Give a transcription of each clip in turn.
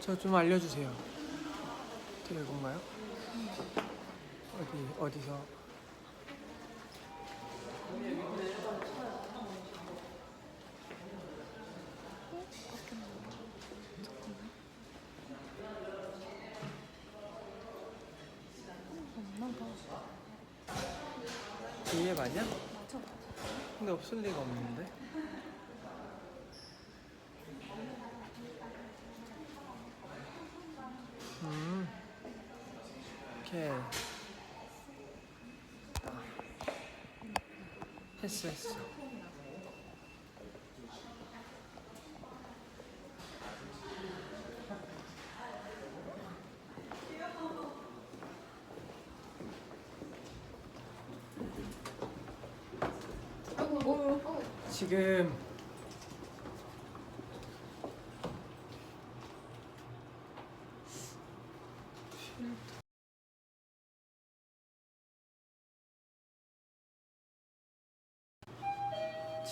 저 좀 알려주세요. 드래곤가요? 어디 어디서? 이해 맞냐? 맞아. 근데 없을 리가 없는데. 음. 오케이. 됐다. 했어 했어. 지금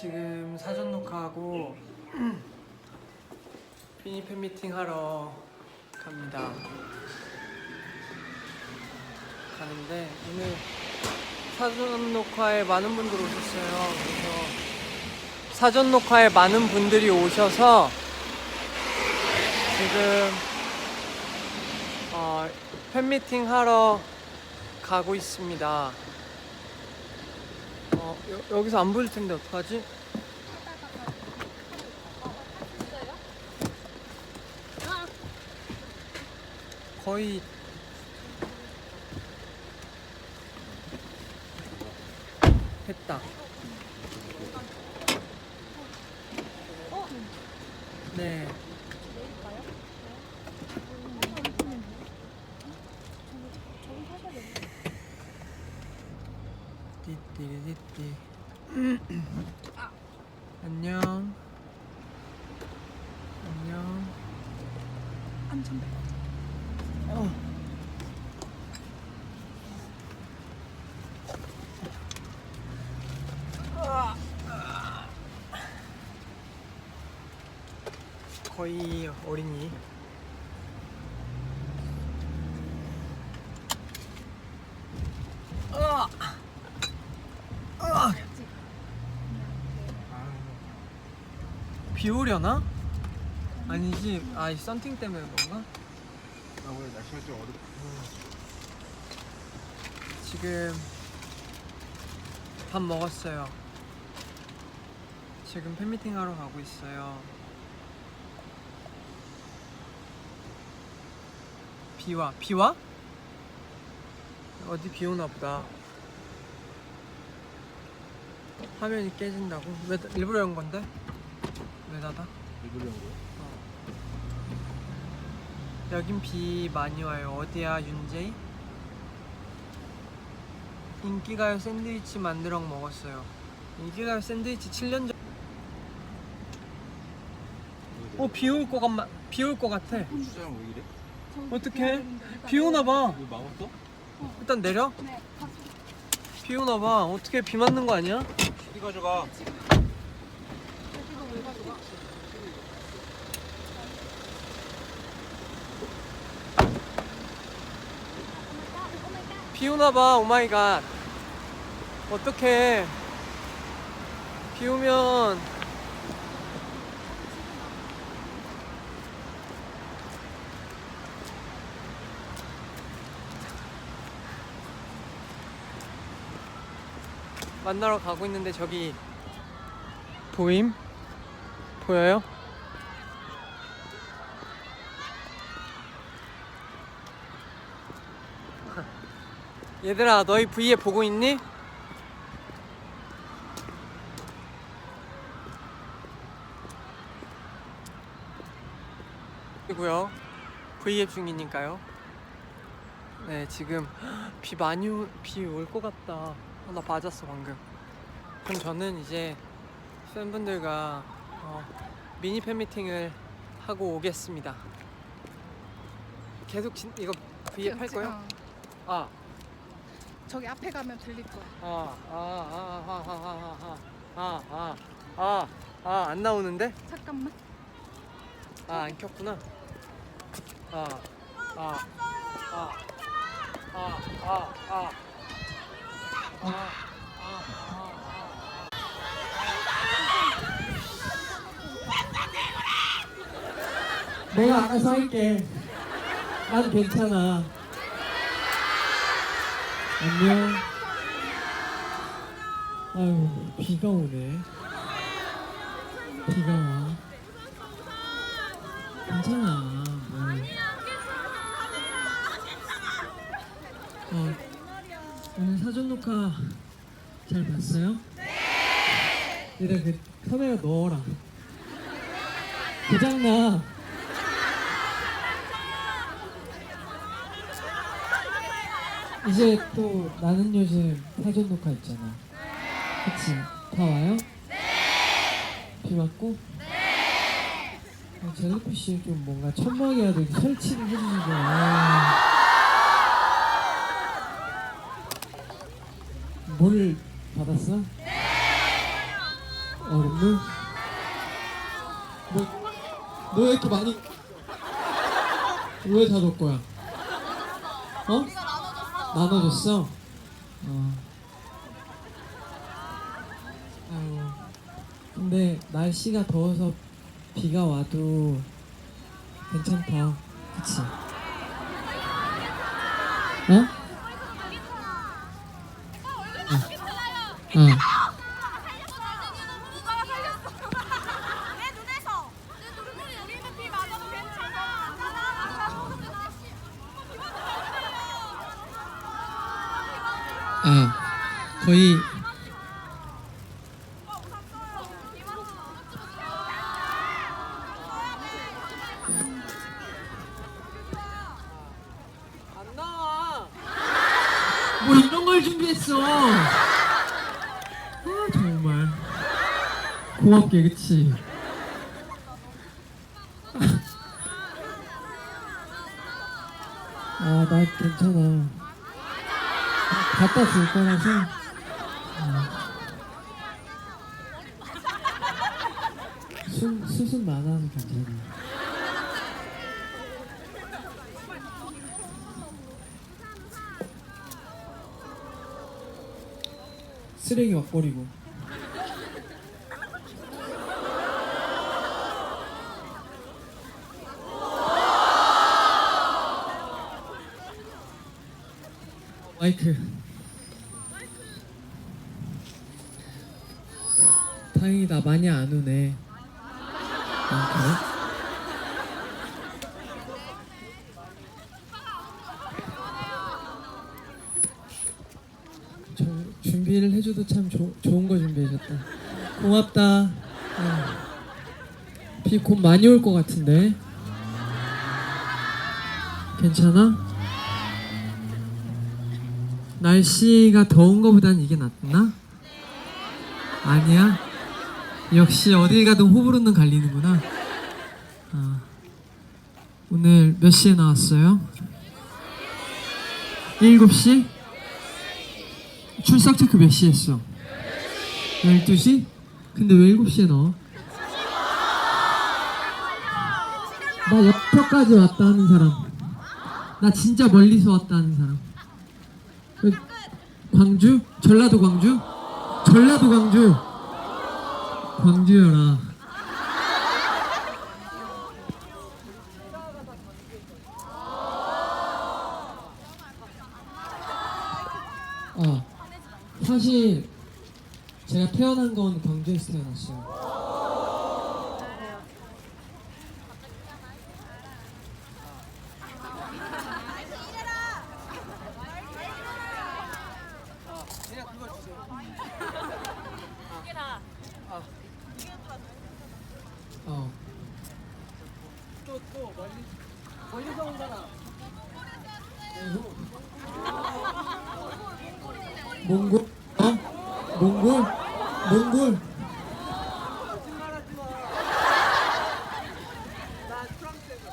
지금 사전 녹화하고 비니 팬미팅 하러 갑니다. 가는데 오늘 사전 녹화에 많은 분들 오셨어요. 그래서 사전 녹화에 많은 분들이 오셔서 지금 어, 팬미팅 하러 가고 있습니다. 어, 여, 여기서 안 보일 텐데 어떡하지? 거의 했다. 네. 띠띠리띠. 안녕. 안녕. 안전벨. 어. 거의 어린이. 으아! 으아! 비 오려나? 아니지, 아, 이 썬팅 때문에 그런가? 아, 오늘 날씨가 좀 어둡고 지금 밥 먹었어요. 지금 팬미팅 하러 가고 있어요. 비와 비와? 어디 비 오나 보다. 화면이 깨진다고? 왜 다- 일부러 연 건데? 왜 닫아? 온 거야? 여긴 비 많이 와요. 어디야, 윤재이? 인기가요 샌드위치 만들어 먹었어요. 인기가요 샌드위치 7년 전. 어, 비 올 것 같마, 비올 것 같아. 주차장 왜 이래? 어떡해? 비 오나 봐. 이거 막았어? 일단 내려. 네, 가서 비 오나 봐. 어떻게 비 맞는 거 아니야? CD 가져가 여기로 왜 가져가? 비 오나 봐. 오 마이 갓. 어떡해. 비 오면 만나러 가고 있는데 저기 보임? 보여요? 얘들아 너희 V에 보고 있니? 이고요 V앱 중이니까요 네 지금 비 많이 비 올 것 같다 어, 나 맞았어 방금 그럼 저는 이제 팬분들과 어, 미니 팬미팅을 하고 오겠습니다 계속 진, 이거 V앱 할 거예요? 어. 아 저기 앞에 가면 들릴 거야. 아, 아, 아아아아아아아아안 나오는데? 잠깐만. 아 안 켰구나. 아, 아, 아, 아, 아, 아, 아, 아, 아. 내가 알아서 할게. 난 괜찮아. 안녕. 아유, 비가 오네. 비가 와. 괜찮아. 뭐. 어, 오늘 사전 녹화 잘 봤어요? 네. 얘들아, 그 카메라 넣어라. 고장나. 이제 또 나는 요즘 사전 녹화 있잖아. 그치? 다 와요? 네! 비 맞고? 네! 어, 젤리피쉬 좀 뭔가 천막이라도 이렇게 설치를 해주는 게. 아. 뭘 받았어? 네! 얼음물? 뭐, 너왜 이렇게 많이. 왜다 넣을 거야? 어? 나눠줬어? 어. 아유. 근데 날씨가 더워서 비가 와도 괜찮다. 그치? 어? 어. 어. 내 눈에서 내 눈물이 여기가 비 맞아도 괜찮아. 아, 거의 안 나와. 뭐 이런 걸 준비했어. 아, 정말 고맙게 그치? 아, 나 괜찮아. 갖다 줄 거라서. 어. 수, 수순 많아서 괜찮아. 쓰레기 막 버리고. 마이크. 다행이다 많이 안 오네. 아 그래? 저, 준비를 해줘도 참 조, 좋은 거 준비해줬다. 고맙다. 비 곧 많이 올 것 같은데. 괜찮아? 날씨가 더운 거보단 이게 낫나? 아니야? 역시 어딜 가든 호불호는 갈리는구나. 아, 오늘 몇 시에 나왔어요? 7시? 출석 체크 몇 시에 했어? 12시? 근데 왜 7시에 나와? 나 옆터까지 왔다 하는 사람. 나 진짜 멀리서 왔다 하는 사람. 그, 광주? 전라도 광주? 전라도 광주. 광주여라. 어. 사실 제가 태어난 건 광주에서 태어났어요. 그냥 그거 주세요. 어. 또, 또, 멀리, 멀리서 온 사람. 몽골? 어? 몽골? 몽골? 거짓말하지 마. 나 프랑스에서.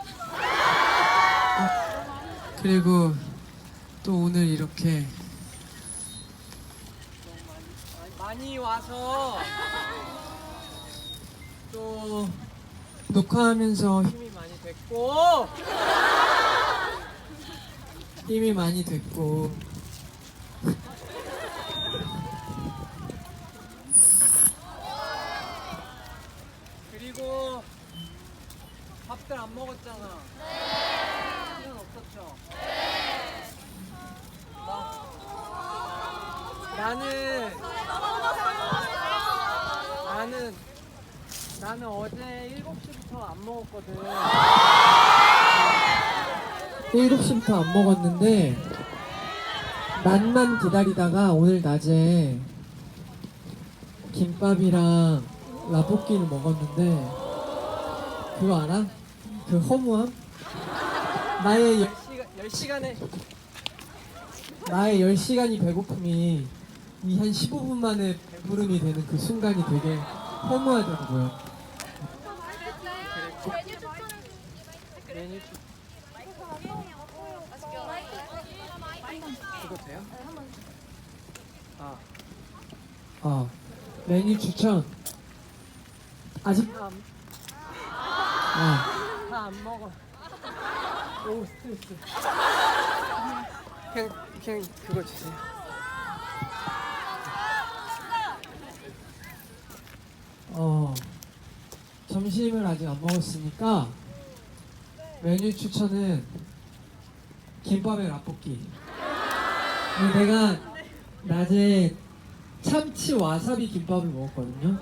그리고 또 오늘 이렇게 많이 와서 또 녹화하면서 힘이 많이 됐고 힘이 많이 됐고 그리고 밥들 안 먹었잖아. 네. 시간 없었죠. 나 나는 나는 나는 어제 7시부터 안 먹었거든. 7시부터 안 먹었는데 낮만 기다리다가 오늘 낮에 김밥이랑 라볶이를 먹었는데 그거 알아? 그 허무함? 나의 여- 10시간 10시간 에 나의 10시간이 배고픔이 이 한 15분 만에 배부름이 되는 그 순간이 되게 허무하더라고요. 메뉴 추 그거 돼요? 아, 어, 메뉴 추천. 아직 다 안, 아, 다안 먹어. 오 스트레스. 그냥 그냥 그거 주세요. 어, 점심을 아직 안 먹었으니까 메뉴 추천은 김밥에 라볶이. 근데 내가 낮에 참치 와사비 김밥을 먹었거든요.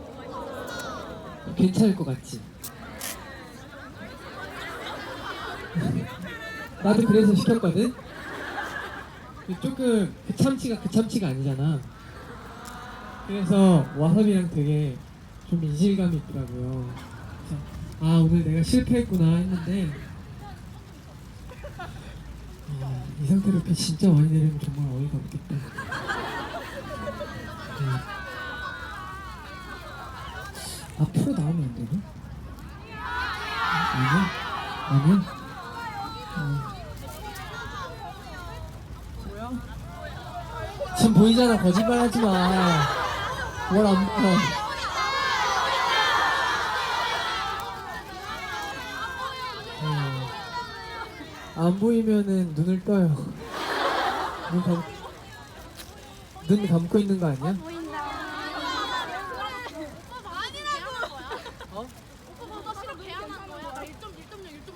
괜찮을 것 같지? 나도 그래서 시켰거든. 조금 그 참치가 그 참치가 아니잖아. 그래서 와사비랑 되게 좀 이질감이 있더라고요. 아 오늘 내가 실패했구나 했는데 아, 이 상태로 비 진짜 많이 내리면 정말 어이가 없겠다. 네. 앞으로 나오면 안 되나? 아니야? 아니야? 어. 뭐야? 지금 보이잖아 거짓말 하지 마. 뭘안 보여? 어, 안 보이면은 눈을 떠요. 눈, 감, 눈 감고 있는 거 아니야? 보인다. 오빠 아니라고. 어? 오빠 나 싫어 개안한 거야. 1.1.0 1.0널 좀.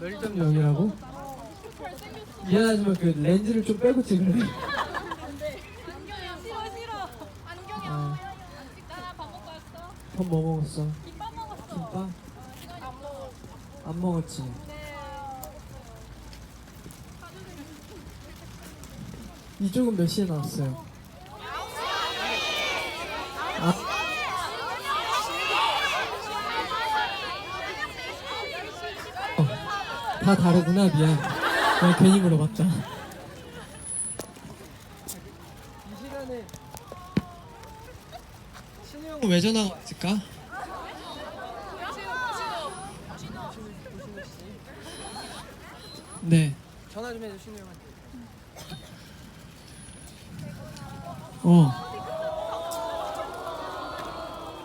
1.0이라고? 미안하지만 그 렌즈를 좀 빼고 찍을래? 안경이야. 싫어 싫어. 안경이 아. 안 보여. 나밥 먹고 왔어. 밥뭐 먹었어? 김밥 먹었어. 김밥? 안 먹어. 안 먹었지? 이쪽은 몇 시에 나왔어요? 아, 어, 다 다르구나 미안 내가 괜히 물어봤다 이 시간에 신우 형왜 전화가 왔을까? 네 전화 좀 해줘 신우 형한테. 어.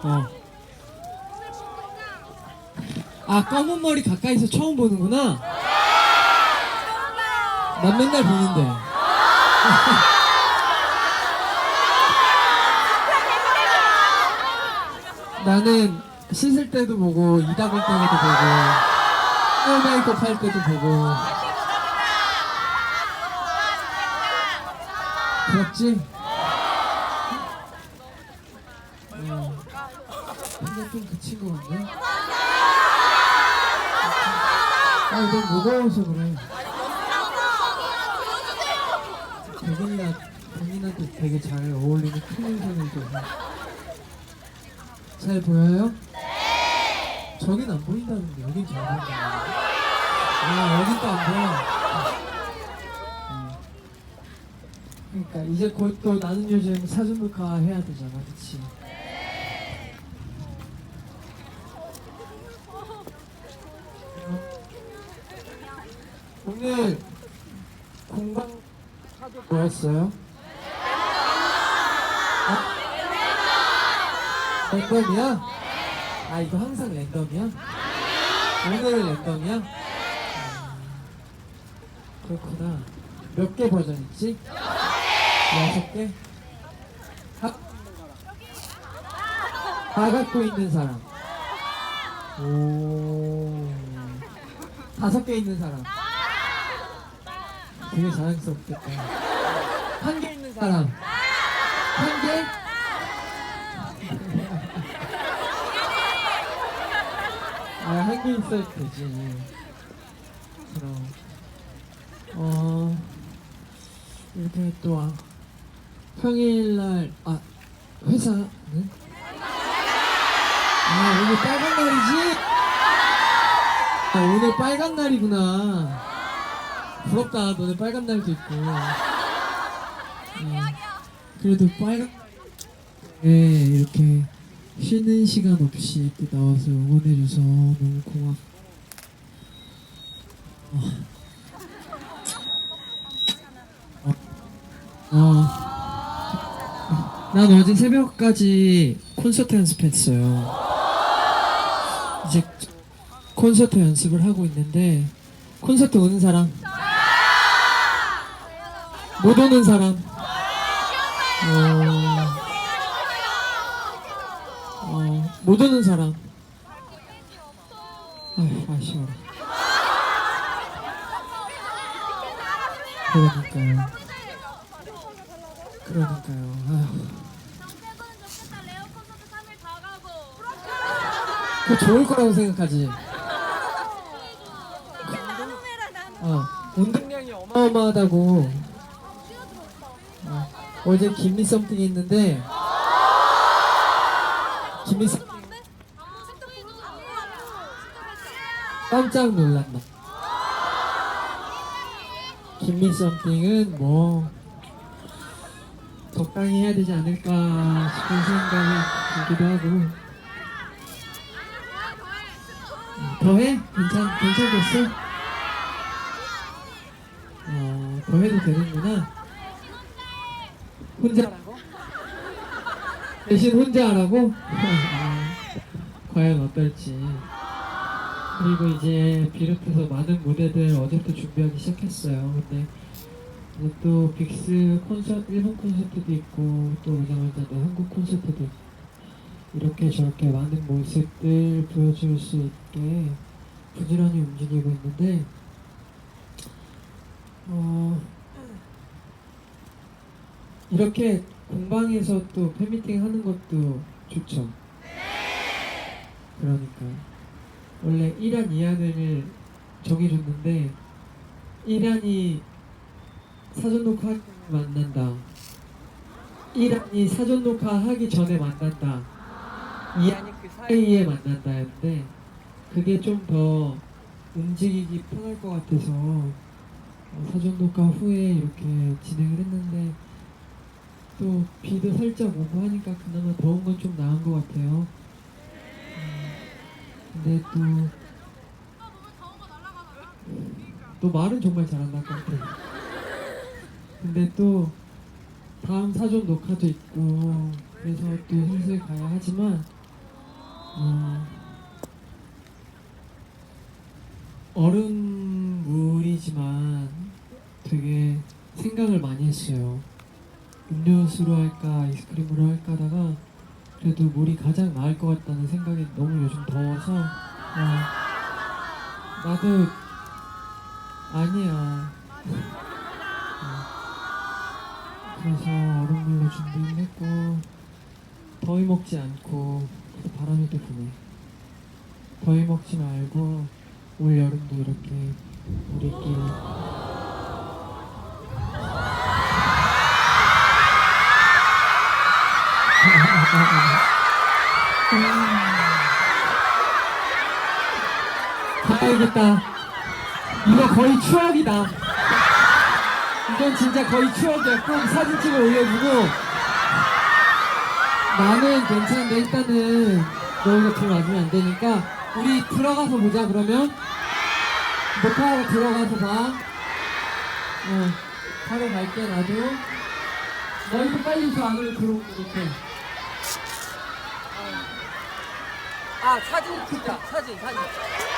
어. 아, 검은 머리 가까이서 처음 보는구나. 난 맨날 보는데. 나는 씻을 때도 보고, 이 닦을 때도 보고, 헤어 메이크업 할 때도 보고. 부럽지? 어. 좀 그친 것 같네. 아, 너 무거워서 그래. 백인이가, 백인한테 되게 잘 어울리는 큰 손을 좀. 잘 보여요? 네! 저긴 안 보인다는데, 여긴 잘 보인다. 아, 여긴 또 안 보여. 음. 그러니까 이제 곧 또 나는 요즘 녹화 해야 되잖아, 그치? 오늘 공방 카드 뭐였어요? 어? 랜덤이야? 아 이거 항상 랜덤이야? 오늘은 랜덤이야? 음. 그렇구나. 몇 개 버전 있지? 여섯 개? 다, 다 갖고 있는 사람. 오. 다섯 개 있는 사람. 되게 자랑스럽겠다. 한개 있는 사람. 한 개? 아, 한 개 있어야 되지. 그럼. 어, 이렇게 또, 아, 평일날, 아, 회사는? 아, 오늘 빨간 날이지? 아, 오늘 빨간 날이구나. 부럽다, 너네 빨간 날도 있고. 음, 그래도 빨간 네, 이렇게 쉬는 시간 없이 또 나와서 응원해줘서 너무 고맙. 어. 어. 어. 난 어제 새벽까지 콘서트 연습했어요. 이제 콘서트 연습을 하고 있는데 콘서트 오는 사람? 못 오는 사람? 어, 어, 못 오는 사람? 아휴, 아쉬워라. 그러니까요. 그러니까요. 아휴. 레오 콘서트 3일 다 가고. 그거 좋을 거라고 생각하지. 어, 운동량이 어마어마하다고. 어, 어제 김미 썸띵 했는데, 김미 썸띵 깜짝 놀랐나. 김미 썸띵은 뭐, 적당히 해야 되지 않을까 싶은 생각이 들기도 하고, 음, 더해? 괜찮, 괜찮겠어? 어, 더 해도 되는구나. 혼자 하라고? 대신 혼자 하라고? 아, 과연 어떨지. 그리고 이제 비롯해서 많은 무대들 어제부터 준비하기 시작했어요. 근데 이제 또 빅스 콘서트, 일본 콘서트도 있고 또 오자마자 또 한국 콘서트도 이렇게 저렇게 많은 모습들 보여줄 수 있게 부지런히 움직이고 있는데 어, 이렇게 공방에서 또 팬미팅 하는 것도 좋죠. 그러니까 원래 1안 2안을 정해줬는데 1안이 사전 녹화할 때 만난다. 1안이 사전 녹화 하기 전에 만난다. 2안이 그 사이에 만난다였는데 그게 좀 더 움직이기 편할 것 같아서 어, 사전 녹화 후에 이렇게 진행을 했는데 또 비도 살짝 오고 하니까 그나마 더운 건 좀 나은 것 같아요. 음, 근데 또, 또 말은 정말 잘한다 것 같아. 근데 또 다음 사전 녹화도 있고 그래서 또 슬슬 가야 하지만 어, 얼음물이지만 되게 생각을 많이 했어요. 음료수로 할까 아이스크림으로 할까 하다가 그래도 물이 가장 나을 것 같다는 생각이 너무 요즘 더워서 어, 나도 아니야. 어, 그래서 얼음물로 준비를 했고 더위 먹지 않고 또 부네. 더위 먹지 말고 올 여름도 이렇게 우리끼리 가야겠다. 이거 거의 추억이다. 이건 진짜 거의 추억이야. 꼭 사진 찍어 올려주고. 나는 괜찮은데 일단은 너희가 들어와주면 안 되니까 우리 들어가서 보자 그러면 녹화하러 들어가서 봐. 어, 바로 갈게 나도. 너희도 빨리 저 안으로 들어오고 이렇게. 아 사진 찍자 사진 사진